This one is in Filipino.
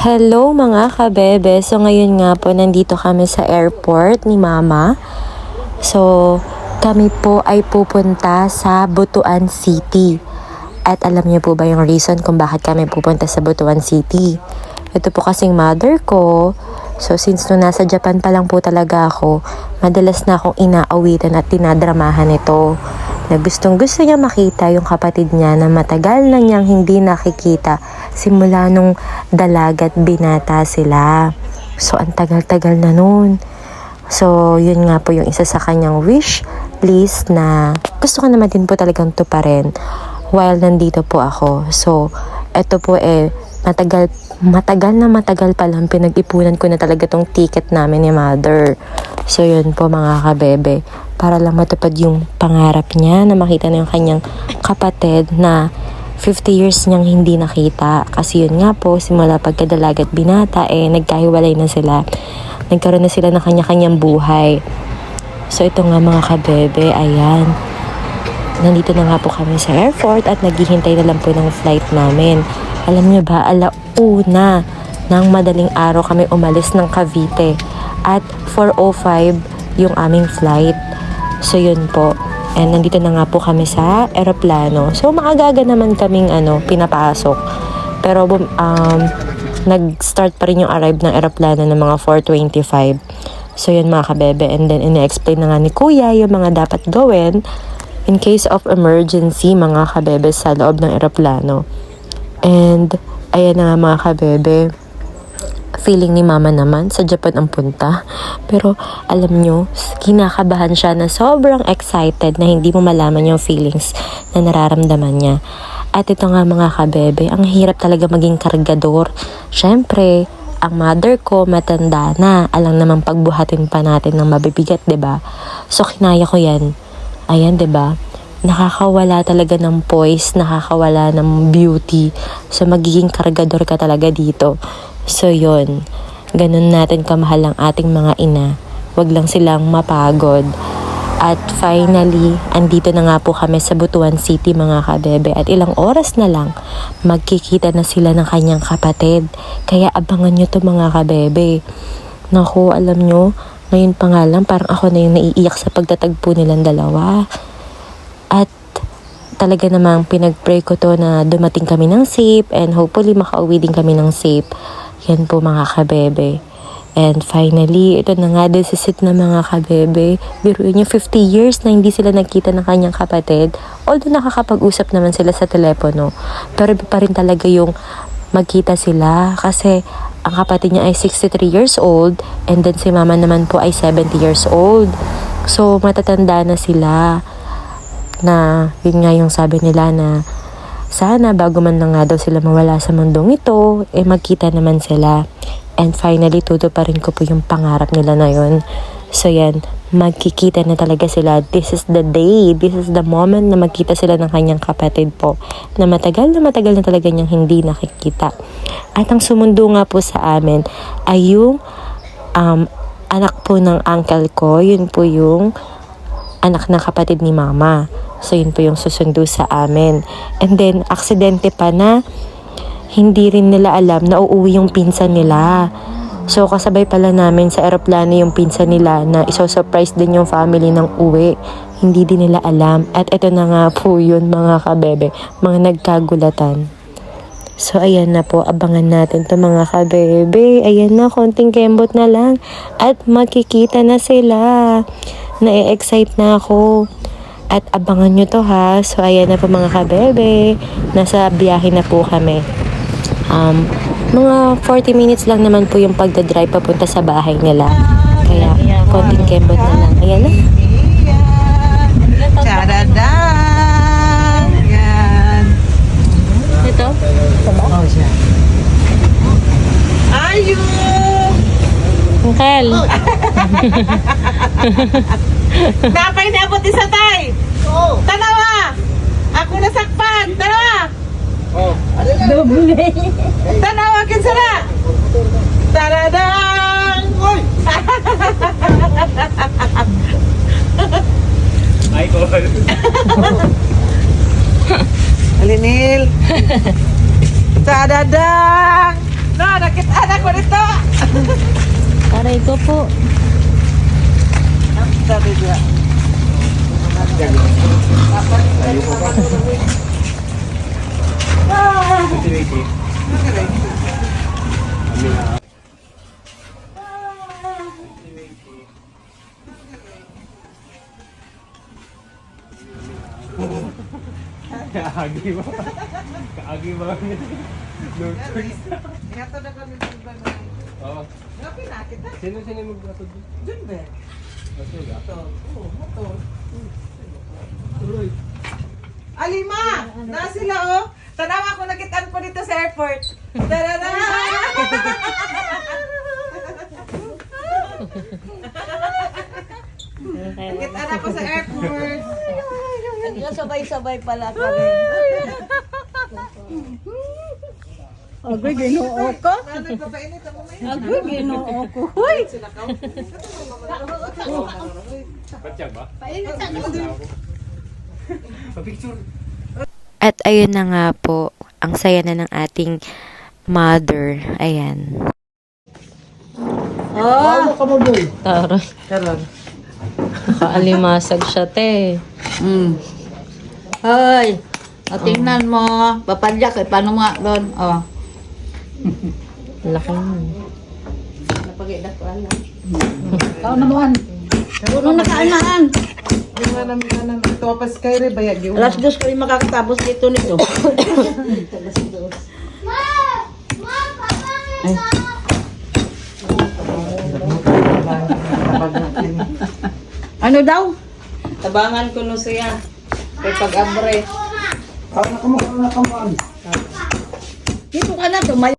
Hello mga kabebe. So ngayon nga po nandito kami sa airport ni Mama. So kami po ay pupunta sa Butuan City. At alam niyo po ba yung reason kung bakit kami pupunta sa Butuan City? Ito po kasing mother ko. So since nung nasa Japan pa lang po talaga ako, madalas na akong inaawitan at tinadramahan ito. Na gustong gusto niya makita yung kapatid niya na matagal na niyang hindi nakikita simula nung dalagat binata sila. So ang tagal-tagal na nun. So, yun nga po yung isa sa kanyang wish list na gusto ko naman din po talagang tuparin while nandito po ako. So, eto po eh, matagal, matagal na matagal pa lang pinag-ipunan ko na talaga tong ticket namin ni mother. So, yun po mga kabebe. Para lang matupad yung pangarap niya na makita na yung kanyang kapatid na 50 years niyang hindi nakita. Kasi yun nga po, simula pagkadalagat binata, eh, nagkahiwalay na sila. Nagkaroon na sila ng kanya-kanyang buhay. So, ito nga mga kabebe, ayan. Nandito na nga po kami sa airport at naghihintay na lang po ng flight namin. Alam niyo ba, alauna ng madaling araw kami umalis ng Cavite. At 4.05 yung aming flight. So, yun po. And nandito na nga po kami sa eroplano. So, maagaga naman kaming ano, pinapasok. Pero um, nag-start pa rin yung arrive ng eroplano ng mga 4.25. So, yun mga kabebe. And then, ina-explain na nga ni Kuya yung mga dapat gawin in case of emergency, mga kabebe, sa loob ng eroplano. And, ayan na nga mga kabebe feeling ni mama naman sa Japan ang punta. Pero alam nyo, kinakabahan siya na sobrang excited na hindi mo malaman yung feelings na nararamdaman niya. At ito nga mga kabebe, ang hirap talaga maging kargador. Syempre, ang mother ko matanda na. Alang naman pagbuhatin pa natin ng mabibigat, 'di ba? So kinaya ko 'yan. Ayan, 'di ba? Nakakawala talaga ng poise, nakakawala ng beauty. So magiging kargador ka talaga dito. So yon, ganun natin kamahal ang ating mga ina. Huwag lang silang mapagod. At finally, andito na nga po kami sa Butuan City mga kabebe at ilang oras na lang, magkikita na sila ng kanyang kapatid. Kaya abangan nyo to mga kabebe. Naku, alam nyo, ngayon pa nga lang parang ako na yung naiiyak sa pagtatagpo nilang dalawa. At talaga namang pinag-pray ko to na dumating kami ng safe and hopefully makauwi din kami ng safe. Yan po mga kabebe. And finally, ito na nga decisit na mga kabebe. Biruin niyo 50 years na hindi sila nagkita ng kanyang kapatid. Although nakakapag-usap naman sila sa telepono. Pero iba pa rin talaga yung magkita sila. Kasi ang kapatid niya ay 63 years old. And then si mama naman po ay 70 years old. So matatanda na sila na yun nga yung sabi nila na sana bago man lang nga daw sila mawala sa mundong ito, eh magkita naman sila. And finally, tuto pa rin ko po yung pangarap nila na yun. So yan, magkikita na talaga sila. This is the day, this is the moment na magkita sila ng kanyang kapatid po. Na matagal na matagal na talaga niyang hindi nakikita. At ang sumundo nga po sa amin ay yung um, anak po ng uncle ko. Yun po yung anak ng kapatid ni mama. So, yun po yung susundo sa amin. And then, aksidente pa na hindi rin nila alam na uuwi yung pinsan nila. So, kasabay pala namin sa aeroplano yung pinsan nila na iso-surprise din yung family ng uwi. Hindi din nila alam. At ito na nga po yun mga kabebe, mga nagkagulatan. So, ayan na po. Abangan natin to mga kabebe. Ayan na, konting kembot na lang. At makikita na sila. Na-excite na ako. At abangan nyo to ha. So, ayan na po mga kabebe. Nasa biyahe na po kami. Um, mga 40 minutes lang naman po yung pagdadrive papunta sa bahay nila. Kaya, konting kembot na lang. Ayan na. Charadang! Yan. Ito? Oh, siya. Ayun! Uncle. Napay na abot isa tay! Oo! Tanawa! Ako nasakpan! Tanawa! Oh. Doble! Tanawa kin sana! Taradang! Uy! Alinil! Tadadang! No, nakita! ko po. Sabi niya. Kaagi ba? Kaagi ba? No choice. Ngato na kami sa iba Oo. Nga pinakita. Sino sino maggatod? Diyan ba? Alima! Na sila oh! Tanawa ko nakitaan po dito sa airport. Tara na! Nakitaan ako sa airport. Sabay-sabay pala kami. Agoy, ginoo ko. Agoy, ginoo ko. Ka. Batyag ba? Pa-picture. At ayun na nga po, ang saya na ng ating mother. Ayan. Oh, Taray. Karon. Nakaalimasag siya, te. mm. Hoy, o tingnan mo. Papadyak eh. Paano nga doon? Oh. Laki mo. Napagida ko alam. Ikaw naman. Puno na kaanahan. Yung nga namin na namin. Ito pa sky re bayag yun. Alas dos ko rin makakatapos dito nito. Ay. Ano daw? Tabangan ko no siya. Kay pag-abre. Dito ka na, tumayo.